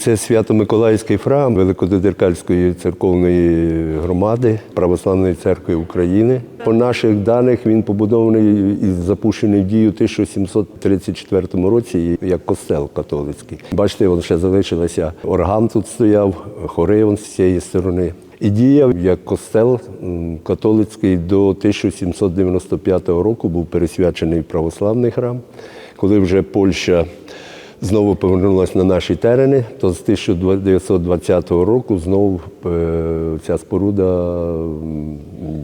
Це Свято-Миколаївський храм Великододеркальської церковної громади Православної церкви України. По наших даних він побудований і запущений в дію у 1734 році як костел католицький. Бачите, він ще залишилося. Орган тут стояв, хори он з цієї сторони. І діяв як костел католицький до 1795 року був пересвячений православний храм. Коли вже Польща знову повернулася на наші терени, то з 1920 року знову е, ця споруда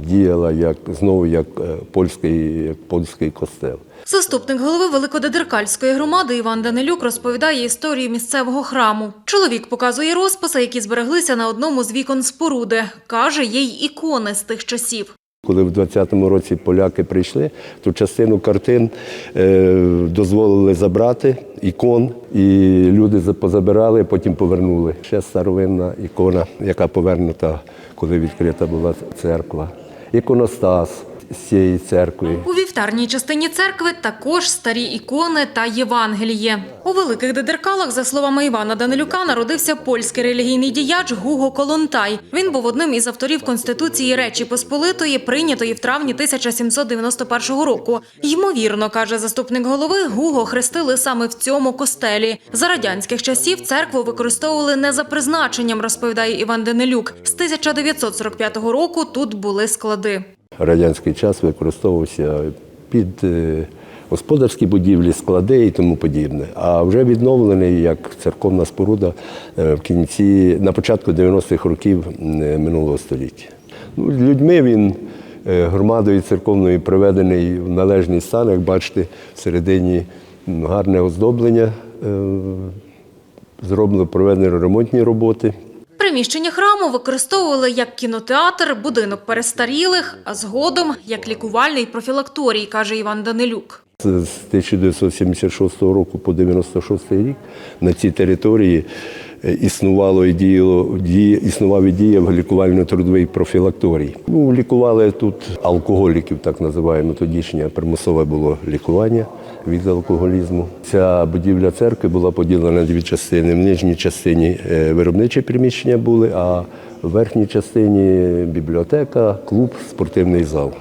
діяла як знову як е, польський, як польський костел. Заступник голови Великодедеркальської громади Іван Данилюк розповідає історію місцевого храму. Чоловік показує розписи, які збереглися на одному з вікон споруди. Каже, є й ікони з тих часів. Коли в 20-му році поляки прийшли, то частину картин е, дозволили забрати ікон, і люди за- позабирали, потім повернули. Ще старовинна ікона, яка повернута, коли відкрита була церква. Іконостас з цієї церкви. У вівтарній частині церкви також старі ікони та Євангеліє. У великих дедеркалах, за словами Івана Данилюка, народився польський релігійний діяч Гуго Колонтай. Він був одним із авторів Конституції Речі Посполитої, прийнятої в травні 1791 року. Ймовірно, каже заступник голови, Гуго хрестили саме в цьому костелі. За радянських часів церкву використовували не за призначенням, розповідає Іван Данилюк. З 1945 року тут були склади. Радянський час використовувався під е, господарські будівлі, склади і тому подібне. А вже відновлений як церковна споруда е, в кінці, на початку 90-х років е, минулого століття. Ну, людьми він громадою церковною приведений в належний стан, як бачите, всередині гарне оздоблення, зроблено проведені ремонтні роботи. Приміщення храму використовували як кінотеатр, будинок перестарілих, а згодом як лікувальний профілакторій, каже Іван Данилюк. З 1976 року по 96 рік на цій території е, існувало і діяло існував і діяв лікувально-трудовий профілакторій. Ну, лікували тут алкоголіків, так називаємо тодішнє примусове було лікування від алкоголізму. Ця будівля церкви була поділена на дві частини. В нижній частині е, виробничі приміщення були, а в верхній частині бібліотека, клуб, спортивний зал.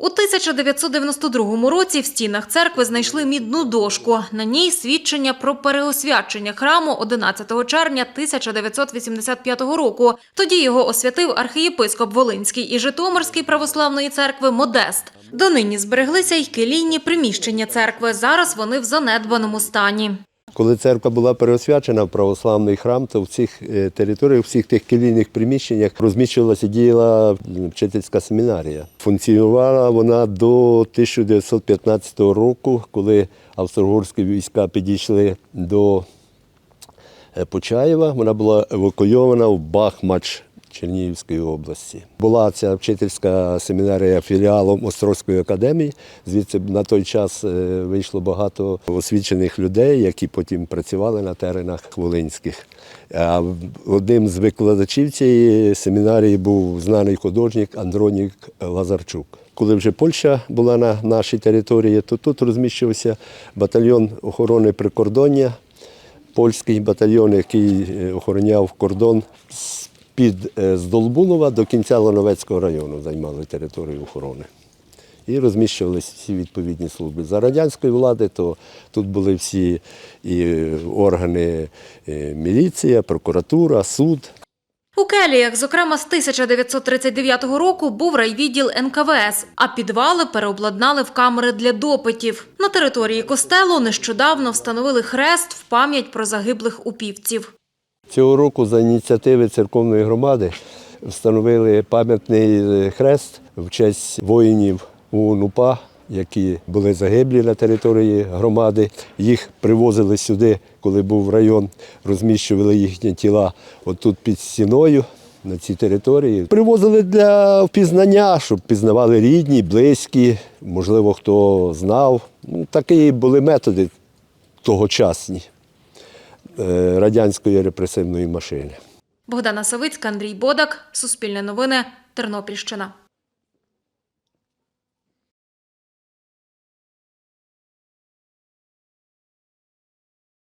У 1992 році в стінах церкви знайшли мідну дошку. На ній свідчення про переосвячення храму 11 червня 1985 року. Тоді його освятив архієпископ Волинський і Житомирський православної церкви Модест. Донині збереглися й келійні приміщення церкви. Зараз вони в занедбаному стані. Коли церква була переосвячена в православний храм, то в цих е, територіях, в всіх тих келійних приміщеннях розміщувалася діяла вчительська семінарія. Функціонувала вона до 1915 року, коли австро-угорські війська підійшли до е, Почаєва. Вона була евакуйована в Бахмач Чернігівської області. Була ця вчительська семінарія філіалом Острозької академії. Звідси на той час е, вийшло багато освічених людей, які потім працювали на теренах Волинських. А одним з викладачів цієї семінарії був знаний художник Андронік Лазарчук. Коли вже Польща була на нашій території, то тут розміщувався батальйон охорони прикордоння польський батальйон, який е, охороняв кордон з під е, з Долбунова до кінця Лановецького району, займали територію охорони. І розміщувалися всі відповідні служби. За радянської влади, то тут були всі і органи е, міліція, прокуратура, суд. У келіях, зокрема з 1939 року, був райвідділ НКВС, а підвали переобладнали в камери для допитів. На території костелу нещодавно встановили хрест в пам'ять про загиблих упівців. Цього року за ініціативи церковної громади встановили пам'ятний е, хрест в честь воїнів УНУПА, які були загиблі на території громади. Їх привозили сюди, коли був район, розміщували їхні тіла отут під стіною. На цій території привозили для впізнання, щоб пізнавали рідні, близькі, можливо, хто знав. Ну, такі були методи тогочасні радянської репресивної машини. Богдана Савицька, Андрій Бодак, Суспільне новини, Тернопільщина.